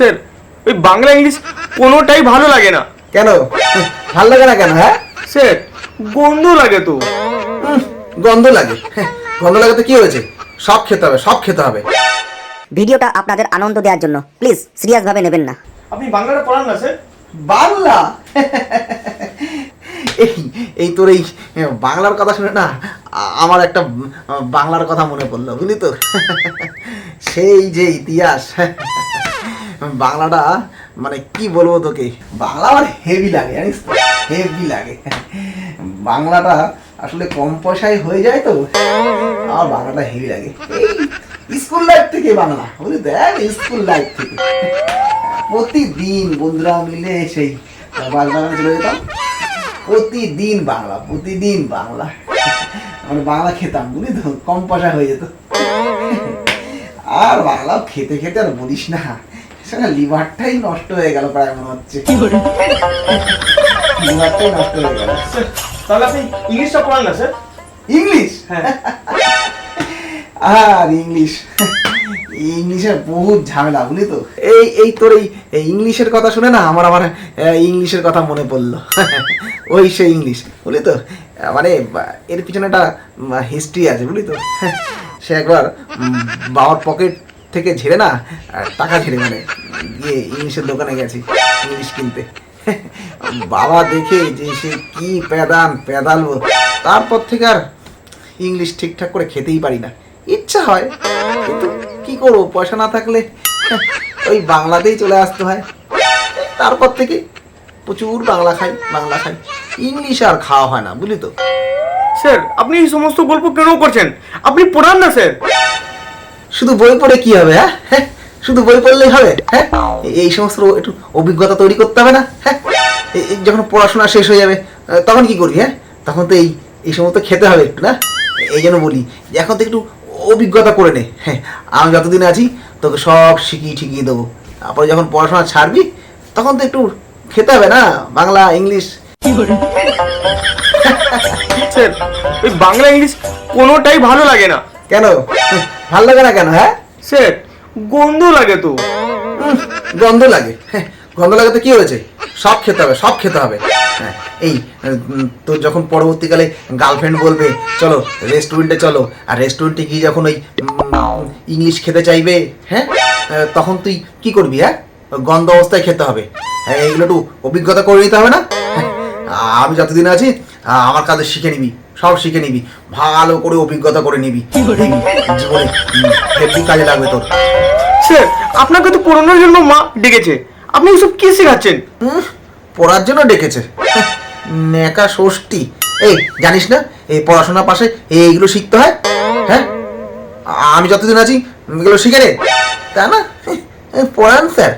Sir ওই Bangla English কোনোটাই ভালো লাগে না। কেন? ভালো লাগে না কেন হ্যাঁ? স্যার গন্ধ লাগে তো। গন্ধ লাগে। হ্যাঁ, গন্ধ লাগে তো কি হয়েছে? সব খেতে হবে সব খেতে হবে। ভিডিওটা আপনাদের আনন্দ দেওয়ার জন্য। প্লিজ সিরিয়াসভাবে নেবেন না। আপনি বাংলাটা পড়ান না স্যার? বাংলা? এই এই তোর এই বাংলার কথা শুনে না আমার একটা বাংলার কথা মনে পড়ল বুঝলি তো? সেই যে ইতিহাস। বাংলাটা মানে কি বলব তোকে? বাংলা আমার হেভি লাগে, জানিস হেভি লাগে। বাংলাটা আসলে কম পয়সায় হয়ে যায় তো। আমার বাংলাটা হেভি লাগে। স্কুল লাইফ থেকে বাংলা, বুঝলি তো? স্কুল লাইফ থেকে। প্রতিদিন বন্ধুরা মিলে সেই বাগবাগানে চলে যেতাম। প্রতিদিন বাংলা প্রতিদিন বাংলা। মানে বাংলা খেতাম, বুঝলি তো? কম পয়সা হয়ে যেত। আর বাংলা খেতে খেতে আর বলিস না। সেটা লিভারটাই নষ্ট হয়ে গেল প্রায় মনে হচ্ছে। লিভারটাই নষ্ট হয়ে গেল। তাহলে আপনি ইংলিশটা পড়ান না স্যার? ইংলিশ? হ্যাঁ। আর ইংলিশ? ইংলিশের বহুত ঝামেলা বুঝলি তো? এই এই তোর এই এই ইংলিশের কথা শুনে না আমার আমার আহ, ইংলিশের কথা মনে পড়ল। ওই সে ইংলিশ বুঝলি তো? মানে এর পিছনে একটা হিস্ট্রি আছে বুঝলি তো? সে একবার বাবার পকেট থেকে ঝেড়ে না টাকা ঝেড়ে মানে গিয়ে ইংলিশের দোকানে গেছি, ইংলিশ কিনতে। বাবা দেখে যে সে কি প্যাদান প্যাদালবো তারপর থেকে আর ইংলিশ ঠিকঠাক করে খেতেই পারি না। ইচ্ছা হয়, কিন্তু কি করব, পয়সা না থাকলে ওই বাংলাতেই চলে আসতে হয়। তারপর থেকে প্রচুর বাংলা খাই বাংলা খাই। ইংলিশ আর খাওয়া হয় না, বুঝলি তো? স্যার, আপনি এই সমস্ত গল্প কেন করছেন? আপনি পড়ান না, স্যার। শুধু বই পড়ে কি হবে হ্যাঁ? হ্যাঁ? শুধু বই পড়লেই হবে হ্যাঁ? এই সমস্ত একটু অভিজ্ঞতা তৈরি করতে হবে না হ্যাঁ? যখন পড়াশোনা শেষ হয়ে যাবে তখন কি করবি হ্যাঁ? তখন তো এই এই সমস্ত খেতে হবে একটু না? এই জন্য বলি এখন তো একটু অভিজ্ঞতা করে নে হ্যাঁ? আমি যতদিন আছি তোকে সব শিখিয়ে ঠিকিয়ে দেবো। তারপরে যখন পড়াশোনা ছাড়বি তখন তো একটু খেতে হবে না বাংলা ইংলিশ। ওই বাংলা ইংলিশ কোনোটাই ভালো লাগে না। কেন? ভালো লাগে না কেন হ্যাঁ? স্যার গন্ধ লাগে তো। গন্ধ লাগে। হ্যাঁ, গন্ধ লাগে তো কি হয়েছে? সব খেতে হবে সব খেতে হবে। হ্যাঁ, এই তোর যখন পরবর্তীকালে গার্লফ্রেন্ড বলবে চলো রেস্টুরেন্টে চলো। আর রেস্টুরেন্টে গিয়ে যখন ওই ইংলিশ খেতে চাইবে হ্যাঁ তখন তুই কি করবি হ্যাঁ? গন্ধ অবস্থায় খেতে হবে। হ্যাঁ এইগুলো একটু অভিজ্ঞতা করে নিতে হবে না? হ্যাঁ, আমি যতদিন আছি আমার কাছে শিখে নিবি সব শিখে নিবি ভালো করে অভিজ্ঞতা করে নিবি জীবনে হেভি কাজে লাগবে তোর। স্যার আপনাকে তো পড়ানোর জন্য মা ডেকেছে। আপনি এসব কি শেখাচ্ছেন? পড়ার জন্য ডেকেছে। নেকা ষষ্ঠী। এই জানিস না এই পড়াশোনার পাশে এইগুলো শিখতে হয়? হ্যাঁ? আমি যতদিন আছি এগুলো শিখে রে তা না? পড়ান স্যার।